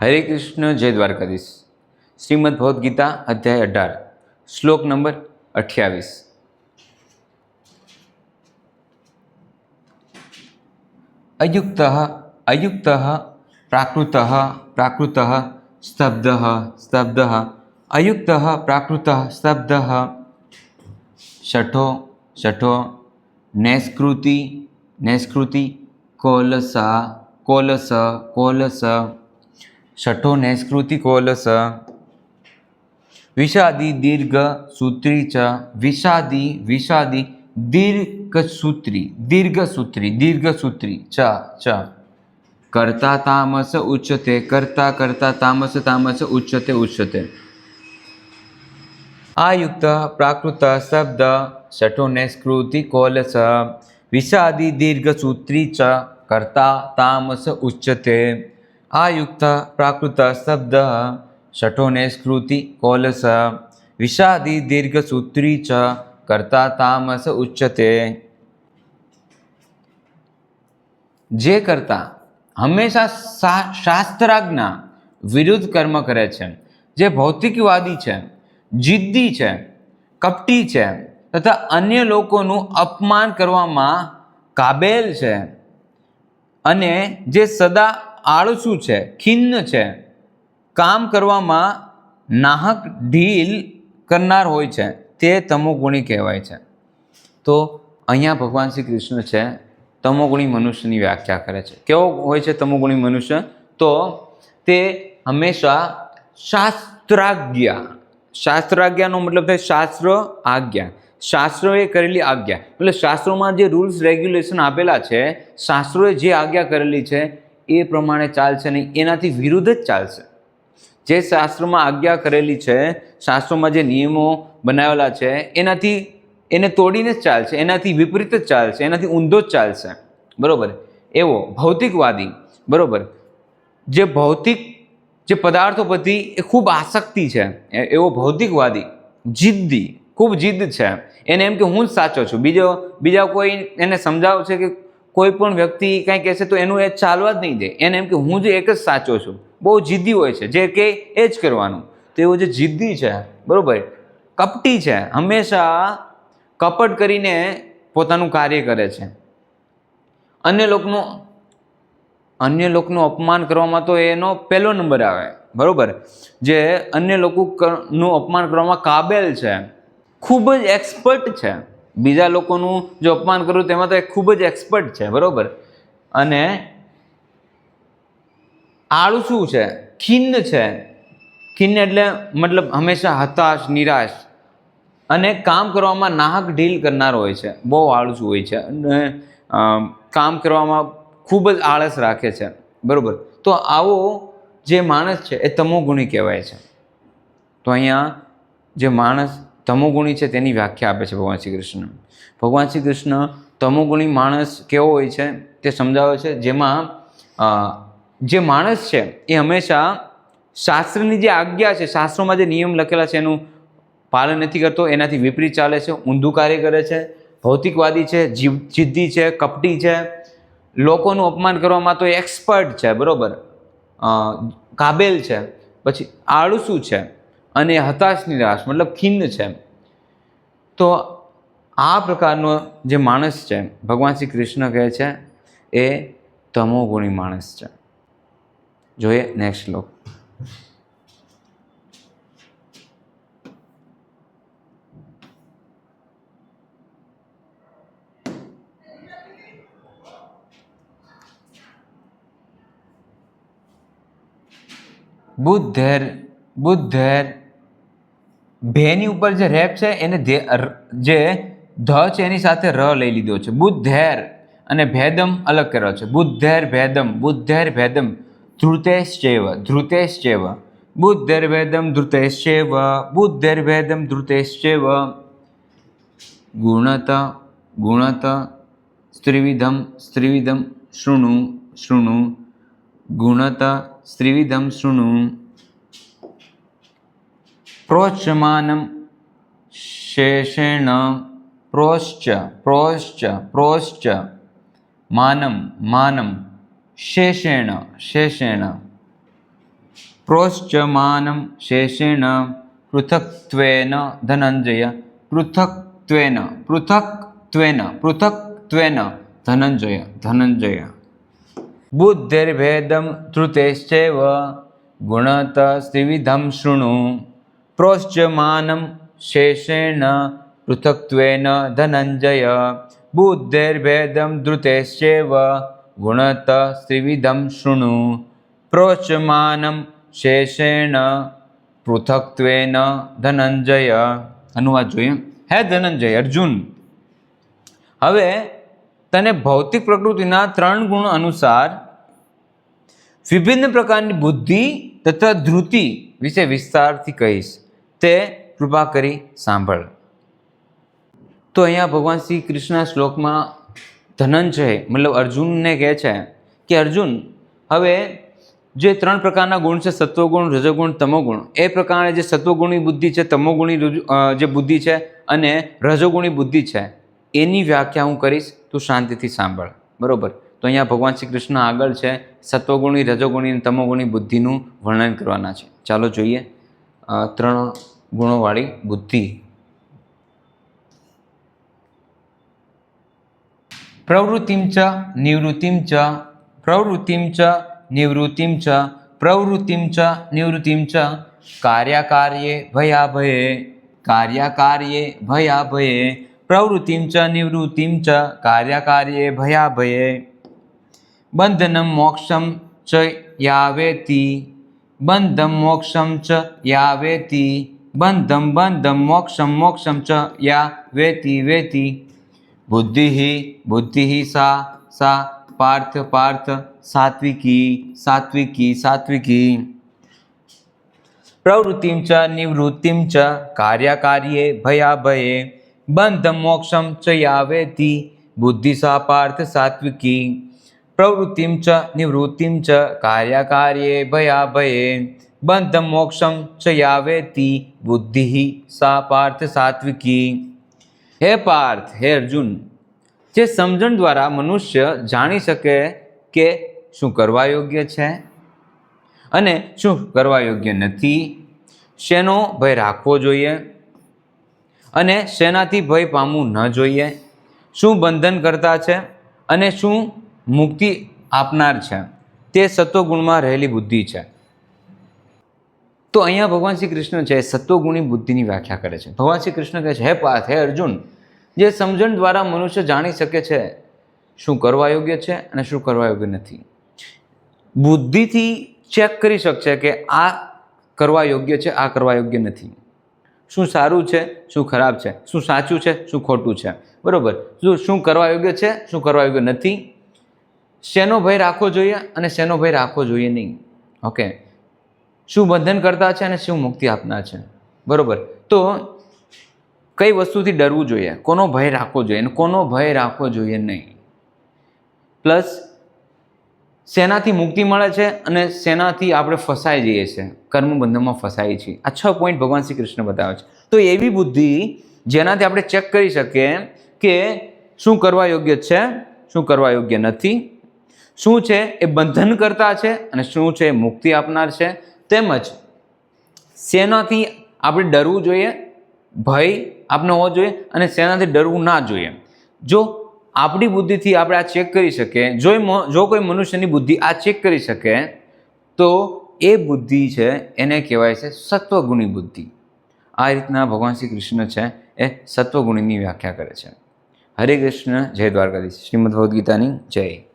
હરે કૃષ્ણ જય દ્વારકાધીશ શ્રીમદ ભગવદ્ ગીતા અધ્યાય અઢાર શ્લોક નંબર અઠ્યાવીસ અયુક્ત અયુક્ત પ્રાકૃત પ્રાકૃત સ્તબ્ધ સ્તબ્ધ અયુક્ત પ્રાકૃત સ્તબ્ધ શઠો શઠો નૈસ્કૃતિ નૈસ્કૃતિ કોલસા કોલસ કોલસ શઠો નૈસ્કૃતિ કોલસ વિષાદી દીર્ઘ સૂત્રી ચ વિષાદી વિષાદી દીર્ઘ સૂત્રી દીર્ઘ સૂત્રી દીર્ઘ સૂત્રી ચ ચ કરતા તામસ ઉચ્ચતે કરતા કરતા તામસ તામસ ઉચ્ચતે ઉચ્ચતે આયુક્ત પ્રાકૃત શબ્દ શઠો નૈસ્કૃતિ કોલસ વિષાદી દીર્ઘ સૂત્રી ચ કરતા તામસ ઉચ્ચતે આયુક્ત પ્રાકૃત શબ્દ શઠોને સ્કૃતિ કોલસ વિષાદી દીર્ઘ સૂત્રી ચ કરતા તામસ ઉચ્ચતે જે કરતા હંમેશા શાસ્ત્રાજ્ઞા વિરુદ્ધ કર્મ કરે છે જે ભૌતિકવાદી છે જિદ્દી છે કપટી છે તથા અન્ય લોકોનું અપમાન કરવામાં કાબેલ છે, અને જે સદા આળસુ છે, ખિન્ન છે. કામ કરવામાં નાહક ઢીલ કરનાર હોય છે, તે તમોગુણી કહેવાય છે. તો અહીંયા ભગવાન શ્રી કૃષ્ણ છે, તમોગુણી મનુષ્યની વ્યાખ્યા કરે છે. કેવો હોય છે તમોગુણી મનુષ્ય? તો તે હંમેશા શાસ્ત્રાજ્ઞા. શાસ્ત્રાજ્ઞાનો મતલબ થાય શાસ્ત્ર આજ્ઞા. શાસ્ત્રોએ કરેલી આજ્ઞા. એટલે શાસ્ત્રોમાં જે રૂલ્સ રેગ્યુલેશન આપેલા છે, શાસ્ત્રોએ જે આજ્ઞા કરેલી છે એ પ્રમાણે ચાલશે નહીં. એનાથી વિરુદ્ધ જ ચાલશે. જે શાસ્ત્રમાં આજ્ઞા કરેલી છે, શાસ્ત્રોમાં જે નિયમો બનાવેલા છે, એનાથી એને તોડીને જ ચાલશે, એનાથી વિપરીત જ ચાલશે, એનાથી ઊંધો જ ચાલશે. બરોબર? એવો ભૌતિકવાદી, બરાબર? જે ભૌતિક, જે પદાર્થો પ્રતિ એ ખૂબ આસક્તિ છે એવો ભૌતિકવાદી, જિદ્દી, ખૂબ જિદ્દ છે. એને એમ કે હું જ સાચો છું. બીજો, બીજા કોઈ એને સમજાવશે કે કોઈ પણ વ્યક્તિ કાંઈ કહેશે તો એનું એ ચાલવા જ નહીં દે. એને એમ કે હું જ એક જ સાચો છું. બહુ જિદ્દી હોય છે. જે કે એ જ કરવાનું. તો એવો જે જિદ્દી છે, બરાબર? કપટી છે. હંમેશા કપટ કરીને પોતાનું કાર્ય કરે છે. અન્ય લોકોનું અન્ય લોકોનું અપમાન કરવામાં તો એનો પહેલો નંબર આવે. બરાબર? જે અન્ય લોકોનું અપમાન કરવામાં કાબેલ છે. ખૂબ જ એક્સપર્ટ છે. બીજા લોકોનું જો અપમાન કરું તેમાં તો એ ખૂબ જ એક્સપર્ટ છે, બરોબર? અને આળસુ છે? ખિન્ન છે. ખિન્ન એટલે મતલબ હંમેશા હતાશ, નિરાશ. અને કામ કરવામાં નાહક ઢીલ કરનાર હોય છે. બહુ આળસુ હોય છે. અને કામ કરવામાં ખૂબ જ આળસ રાખે છે. બરાબર? તો આવો જે માણસ છે એ તમોગુણી કહેવાય છે. તો અહીંયા જે માણસ તમોગુણી છે તેની વ્યાખ્યા આપે છે ભગવાન શ્રી કૃષ્ણ ભગવાન શ્રી કૃષ્ણ તમોગુણી માણસ કેવો હોય છે તે સમજાવે છે, જેમાં જે માણસ છે એ હંમેશા શાસ્ત્રની જે આજ્ઞા છે, શાસ્ત્રોમાં જે નિયમ લખેલા છે એનું પાલન નથી કરતો, એનાથી વિપરીત ચાલે છે, ઊંધું કાર્ય કરે છે, ભૌતિકવાદી છે, જીવ જિદ્દી છે, કપટી છે, લોકોનું અપમાન કરવામાં તો એક્સપર્ટ છે, બરાબર? કાબેલ છે, પછી આળસુ છે. અને હતાશ નિરાશ મતલબ ખિન્ન છે તો આ પ્રકારનો જે માણસ છે, ભગવાન શ્રી કૃષ્ણ કહે છે, એ તમોગુણી માણસ છે. જોઈએ નેક્સ્ટ શ્લોક. બુદ્ધેર બુદ્ધેર ભેની ઉપર જે રેપ છે, એને જે ધ છે, એની સાથે ર લઈ લીધો છે. બુદ્ધેર અને ભેદમ અલગ કર્યો છે. બુદ્ધેર ભેદમ બુદ્ધેર ભેદમ ધ્રુતેશ્ચેવ ધ્રુતેશ્ચેવ બુદ્ધેર ભેદમ ધ્રુતેશ્ચેવ બુદ્ધેર ભેદમ ધ્રુતેશ્ચેવ ગુણત ગુણત, સ્ત્રીવિધમ સ્ત્રીવિધમ, શૃણુ શૃણુ. ગુણત, સ્ત્રીવિધમ, શૃણુ. પ્રોચ્યમાनं શેષેણ પ્રોશ્ચ પ્રોશ્ચ પ્રોશ્ચ માનમ માનમ શેષેણ શેષેણ પ્રોશ્ચમાનમ શેષેણ પૃથક્ત્વેન ધનંજય પૃથક્ત્વેન પૃથક્ત્વેન પૃથક્ત્વેન ધનંજય ધનંજય બુદ્ધિર્ભેદમ ધૃતેશ્ચૈવ ગુણત સ્ત્રિવિધમ શૃણુ પ્રોશ્ચમાનમ શેષેણ પૃથક્ત્વેન ધનંજય બુદ્ધેર્ભેદમ ધૃતેશ્ચેવ ગુણત ત્રિવિધમ શૃણુ પ્રોચ્યમાનમ શેષેણ પૃથક્ત્વેન ધનંજય અનુવાદ જોઈએ। હે ધનંજય અર્જુન, હવે તને ભૌતિક પ્રકૃતિના ત્રણ ગુણ અનુસાર વિભિન્ન પ્રકારની બુદ્ધિ તથા ધૃતિ વિશે વિસ્તારથી કહીશ. તે કૃપા કરી સાંભળ. તો અહીંયા ભગવાન શ્રી કૃષ્ણ શ્લોકમાં ધનંજય મતલબ અર્જુનને કહે છે કે, અર્જુન, હવે જે ત્રણ પ્રકારના ગુણ છે, સત્વગુણ, રજોગુણ, તમોગુણ, એ પ્રકારે જે સત્વગુણી બુદ્ધિ છે, તમોગુણી જે બુદ્ધિ છે અને રજોગુણી બુદ્ધિ છે, એની વ્યાખ્યા હું કરીશ, તું શાંતિથી સાંભળ. બરાબર? તો અહીંયા ભગવાન શ્રી કૃષ્ણ આગળ છે, સત્વગુણી, રજોગુણી અને તમોગુણી બુદ્ધિનું વર્ણન કરવાના છે. ચાલો જોઈએ. ત્રણ ગુણોવાળી બુદ્ધિ પ્રવૃત્તિમ ચ નિવૃત્તિમ ચ પ્રવૃત્તિમ ચ નિવૃત્તિમ ચ પ્રવૃત્તિમ ચ નિવૃત્તિમ ચ કાર્યકાર્યે ભયાભયે કાર્યકાર્યે ભયાભયે પ્રવૃત્તિમ ચ નિવૃત્તિમ ચ કાર્યકાર્યે ભયાભયે બંધનમ મોક્ષમ ચ યાવેતિ બંધમ મોક્ષમ ચ યાવેતિ. બંધમ બંધમ મોક્ષમ મોક્ષમ ચ યા વેતિ. વેતિ બુદ્ધિ બુદ્ધિ સા સા, પાર્થ પાર્થ, સાત્વિકી સાત્વિકી સાત્વિકી. પ્રવૃત્તિમ ચ, નિવૃત્તિમ ચ, કાર્યકાર્યે ભયાભયે. બંધ મોક્ષમ ચ યાવેતિ. બુદ્ધિ સા, પાર્થ, સાત્વિકી. પ્રવૃત્તિમ ચ નિવૃત્તિમ ચ કાર્યકાર્યે ભયાભયે બંધ મોક્ષમ ચ યાવેતી બુદ્ધિ સા પાર્થ સાત્વિકી હે પાર્થ હે અર્જુન જે સમજણ દ્વારા મનુષ્ય જાણી શકે કે શું કરવા યોગ્ય છે અને શું કરવા યોગ્ય નથી, શેનો ભય રાખવો જોઈએ અને શેનાથી ભય પામવું ન જોઈએ, શું બંધન કરતા છે અને શું મુક્તિ આપનાર છે. તે સત્વગુણમાં રહેલી બુદ્ધિ છે. તો અહીંયા ભગવાન શ્રી કૃષ્ણ છે સત્વગુણી બુદ્ધિની વ્યાખ્યા કરે છે. ભગવાન શ્રી કૃષ્ણ કહે છે, હે પાર્થ હે અર્જુન, જે સમજણ દ્વારા મનુષ્ય જાણી શકે છે, શું કરવા યોગ્ય છે અને શું કરવા યોગ્ય નથી? બુદ્ધિથી ચેક કરી શકશે કે આ કરવા યોગ્ય છે, આ કરવા યોગ્ય નથી. શું સારું છે, શું ખરાબ છે? શું સાચું છે, શું ખોટું છે? બરાબર. શું શું કરવા યોગ્ય છે, શું કરવા યોગ્ય નથી શેનો ભય રાખવો જોઈએ અને શેનો ભય રાખવો જોઈએ નહીં. ઓકે શું બંધન કરતા છે અને શું મુક્તિ આપનાર છે? બરોબર? તો કઈ વસ્તુથી ડરવું જોઈએ? કોનો ભય રાખવો જોઈએ અને કોનો ભય રાખવો જોઈએ નહીં? પ્લસ શેનાથી મુક્તિ મળે છે અને શેનાથી આપણે ફસાઈ જઈએ છીએ? કર્મબંધનમાં ફસાઈ છીએ. આ છ પોઈન્ટ ભગવાન શ્રી કૃષ્ણ બતાવે છે. તો એવી બુદ્ધિ જેનાથી આપણે ચેક કરી શકીએ કે શું કરવા યોગ્ય છે, શું કરવા યોગ્ય નથી શું છે? એ બંધન કરતા છે અને શું છે? મુક્તિ આપનાર છે. તેમજ શેનાથી આપણે ડરવું જોઈએ, ભય આપણે હોવો જોઈએ અને શેનાથી ડરવું ના જોઈએ. જો આપણી બુદ્ધિથી આપણે આ ચેક કરી શકીએ, જો જો કોઈ મનુષ્યની બુદ્ધિ આ ચેક કરી શકે, તો એ બુદ્ધિ છે, એને કહેવાય છે સત્વગુણી બુદ્ધિ. આ રીતના ભગવાન શ્રી કૃષ્ણ છે, એ સત્વગુણીની વ્યાખ્યા કરે છે. હરે કૃષ્ણ, જય દ્વારકાધીશ. શ્રીમદ ભગવદ્ ગીતાની જય.